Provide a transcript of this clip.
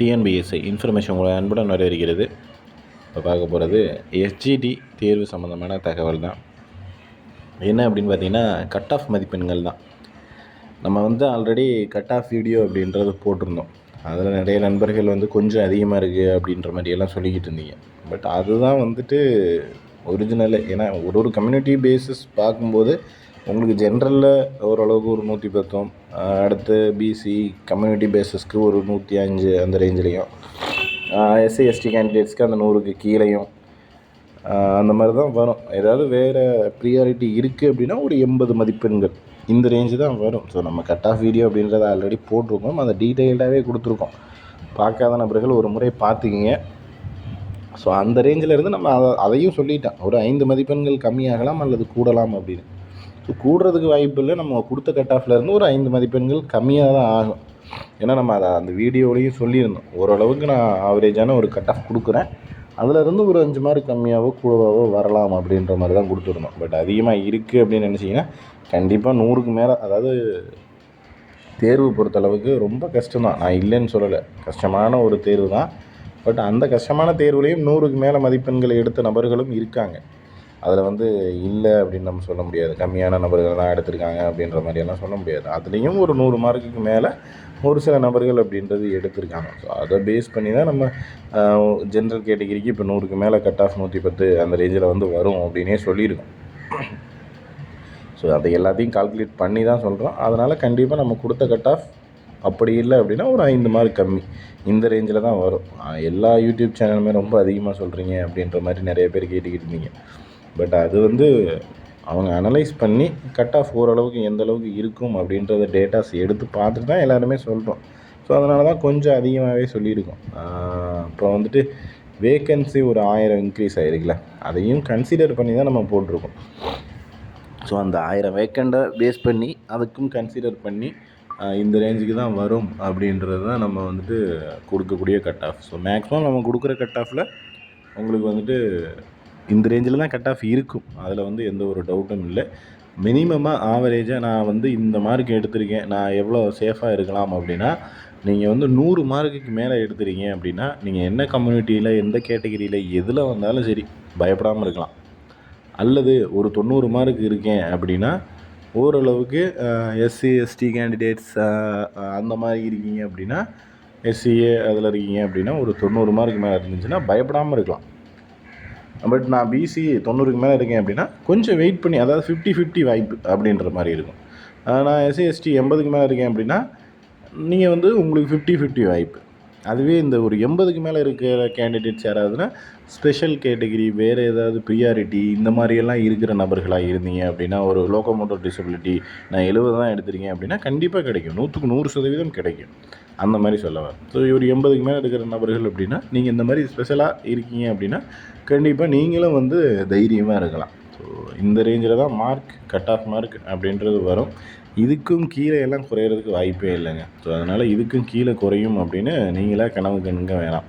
டிஎன்பிஎஸ்ஐ information உங்களை அன்புடன் வரவேற்கிறது. இப்போ பார்க்க போகிறது எஸ்ஜிடி தேர்வு சம்மந்தமான தகவல் தான். என்ன அப்படின்னு பார்த்தீங்கன்னா கட் ஆஃப் மதிப்பெண்கள் தான். நம்ம வந்து ஆல்ரெடி கட் ஆஃப் வீடியோ அப்படின்றது போட்டிருந்தோம். அதில் நிறைய நண்பர்கள் வந்து கொஞ்சம் அதிகமாக இருக்குது அப்படின்ற மாதிரியெல்லாம் சொல்லிக்கிட்டு இருந்தீங்க. பட் அதுதான் வந்துட்டு ஒரிஜினல் ஏன்னா ஒரு ஒரு கம்யூனிட்டி பேஸஸ் பார்க்கும்போது உங்களுக்கு ஜென்ரலில் ஓரளவுக்கு ஒரு நூற்றி பத்தும். அடுத்து பிசி கம்யூனிட்டி பேஸஸ்க்கு ஒரு நூற்றி அஞ்சு அந்த ரேஞ்சிலையும் எஸ்சி எஸ்டி கேண்டிடேட்ஸ்க்கு அந்த நூறுக்கு கீழேயும். அந்த மாதிரி தான் வரும். ஏதாவது வேறு ப்ரியாரிட்டி இருக்குது அப்படின்னா ஒரு எண்பது மதிப்பெண்கள். இந்த ரேஞ்சு தான் வரும். ஸோ நம்ம கட் ஆஃப் வீடியோ அப்படின்றத ஆல்ரெடி போட்டிருக்கோம். அதை டீட்டெயில்டாகவே கொடுத்துருக்கோம். பார்க்காத நபர்கள் ஒரு முறை பார்த்துக்கிங்க. ஸோ அந்த ரேஞ்சில் இருந்து நம்ம அதை அதையும் சொல்லிட்டோம் ஒரு ஐந்து மதிப்பெண்கள் கம்மியாகலாம் அல்லது கூடலாம் அப்படின்னு. ஸோ கூடுறதுக்கு வாய்ப்பு இல்லை. நம்ம கொடுத்த கட் ஆஃப்ல இருந்து ஒரு ஐந்து மதிப்பெண்கள் கம்மியாக தான் ஆகும். ஏன்னா நம்ம அதை அந்த வீடியோலையும் சொல்லியிருந்தோம். ஓரளவுக்கு நான் ஆவரேஜான ஒரு கட் ஆஃப் கொடுக்குறேன். அதிலிருந்து ஒரு அஞ்சு மார்க் கம்மியாகவோ கூடவாகவோ வரலாம் அப்படின்ற மாதிரி தான் கொடுத்துருந்தோம். பட் அதிகமாக இருக்குது அப்படின்னு நினச்சிங்கன்னா கண்டிப்பாக நூறுக்கு மேலே அதாவது தேர்வு பொறுத்தளவுக்கு ரொம்ப கஷ்டம் தான் நான் இல்லைன்னு சொல்லலை. கஷ்டமான ஒரு தேர்வு தான். பட் அந்த கஷ்டமான தேர்வுலேயும் நூறுக்கு மேலே மதிப்பெண்களை எடுத்த நபர்களும் இருக்காங்க. அதில் வந்து இல்லை அப்படின்னு நம்ம சொல்ல முடியாது. கம்மியான நபர்கள் தான் எடுத்திருக்காங்க அப்படின்ற மாதிரியெல்லாம் சொல்ல முடியாது. அதுலேயும் ஒரு நூறு மார்க்குக்கு மேலே ஒரு சில நபர்கள் அப்படின்றது எடுத்திருக்காங்க. ஸோ அதை பேஸ் பண்ணி தான் நம்ம ஜென்ரல் கேட்டகிரிக்கு இப்போ நூறுக்கு மேலே கட் ஆஃப் நூற்றி பத்து அந்த ரேஞ்சில் வந்து வரும் அப்படின்னே சொல்லியிருக்கோம். ஸோ அதை எல்லாத்தையும் கால்குலேட் பண்ணி தான் சொல்கிறோம் அதனால் கண்டிப்பாக நம்ம கொடுத்த கட் ஆஃப் அப்படி இல்லை அப்படின்னா ஒரு ஐந்து மார்க் கம்மி. இந்த ரேஞ்சில் தான் வரும். எல்லா யூடியூப் சேனலுமே ரொம்ப அதிகமாக சொல்கிறீங்க அப்படின்ற மாதிரி நிறைய பேர் கேட்டுக்கிட்டு இருந்தீங்க. பட் அது வந்து அவங்க அனலைஸ் பண்ணி கட் ஆஃப் ஓரளவுக்கு எந்த அளவுக்கு இருக்கும் அப்படின்றத டேட்டாஸ் எடுத்து பார்த்துட்டு தான் எல்லாருமே சொல்கிறோம் ஸோ அதனால தான் கொஞ்சம் அதிகமாகவே சொல்லியிருக்கோம். அப்புறம் வந்துட்டு வேக்கன்சி ஒரு ஆயிரம் இன்க்ரீஸ் ஆகிருக்குல்ல அதையும் கன்சிடர் பண்ணி தான் நம்ம போட்டிருக்கோம். ஸோ அந்த ஆயிரம் வேக்கண்டை பேஸ் பண்ணி அதுக்கும் கன்சிடர் பண்ணி இந்த ரேஞ்சுக்கு தான் வரும் அப்படின்றது தான் நம்ம வந்துட்டு கொடுக்கக்கூடிய கட் ஆஃப் ஸோ மேக்ஸிமம் நம்ம கொடுக்குற கட் ஆஃபில் உங்களுக்கு வந்துட்டு இந்த ரேஞ்சில் தான் கட் ஆஃப் இருக்கும். அதில் வந்து எந்த ஒரு டவுட்டும் இல்லை. மினிமமாக ஆவரேஜாக நான் வந்து இந்த மார்க் எடுத்திருக்கேன். நான் எவ்வளோ சேஃபாக இருக்கலாம் அப்படின்னா நீங்கள் வந்து நூறு மார்க்குக்கு மேலே எடுத்துறீங்க அப்படின்னா நீங்கள் என்ன கம்யூனிட்டியில் எந்த கேட்டகிரியில் எதில் வந்தாலும் சரி பயப்படாமல் இருக்கலாம். அல்லது ஒரு தொண்ணூறு மார்க் இருக்கேன் அப்படின்னா ஓரளவுக்கு எஸ்சி எஸ்டி கேண்டிடேட்ஸ் அந்த மாதிரி இருக்கீங்க அப்படின்னா எஸ்சிஏ அதில் இருக்கீங்க அப்படின்னா ஒரு தொண்ணூறு மார்க் மேலே இருந்துச்சுன்னா பயப்படாமல் இருக்கலாம். பட் நான் பிசி தொண்ணூறுக்கு மேலே இருக்கேன் அப்படின்னா கொஞ்சம் வெயிட் பண்ணி அதாவது ஃபிஃப்டி ஃபிஃப்டி வாய்ப்பு அப்படின்ற மாதிரி இருக்கும். நான் எஸ்சி எஸ்டி எண்பதுக்கு மேலே இருக்கேன் அப்படின்னா நீங்கள் வந்து உங்களுக்கு ஃபிஃப்டி ஃபிஃப்டி வாய்ப்பு அதுவே இந்த ஒரு எண்பதுக்கு மேலே இருக்கிற கேண்டிடேட்ஸ் யாராவதுன்னா ஸ்பெஷல் கேட்டகிரி வேறு ஏதாவது ப்ரியாரிட்டி இந்த மாதிரியெல்லாம் இருக்கிற நபர்களாக இருந்தீங்க அப்படின்னா ஒரு லோக்கோமோட்டர் டிசபிலிட்டி நான் எழுபது தான் எடுத்திருக்கேன் அப்படின்னா கண்டிப்பாக கிடைக்கும். நூற்றுக்கு நூறு சதவீதம் கிடைக்கும். அந்த மாதிரி சொல்லலாம் ஸோ ஒரு எண்பதுக்கு மேலே இருக்கிற நபர்கள் அப்படின்னா நீங்கள் இந்த மாதிரி ஸ்பெஷலாக இருக்கீங்க அப்படின்னா கண்டிப்பாக நீங்களும் வந்து தைரியமாக இருக்கலாம். ஸோ இந்த ரேஞ்சில் தான் மார்க் கட் ஆஃப் மார்க் அப்படின்றது வரும். இதுக்கும் கீழே எல்லாம் குறையிறதுக்கு வாய்ப்பே இல்லைங்க. ஸோ அதனால் இதுக்கும் கீழே குறையும் அப்படின்னு நீங்களாக கனவு கண்ணுங்க வேணாம்.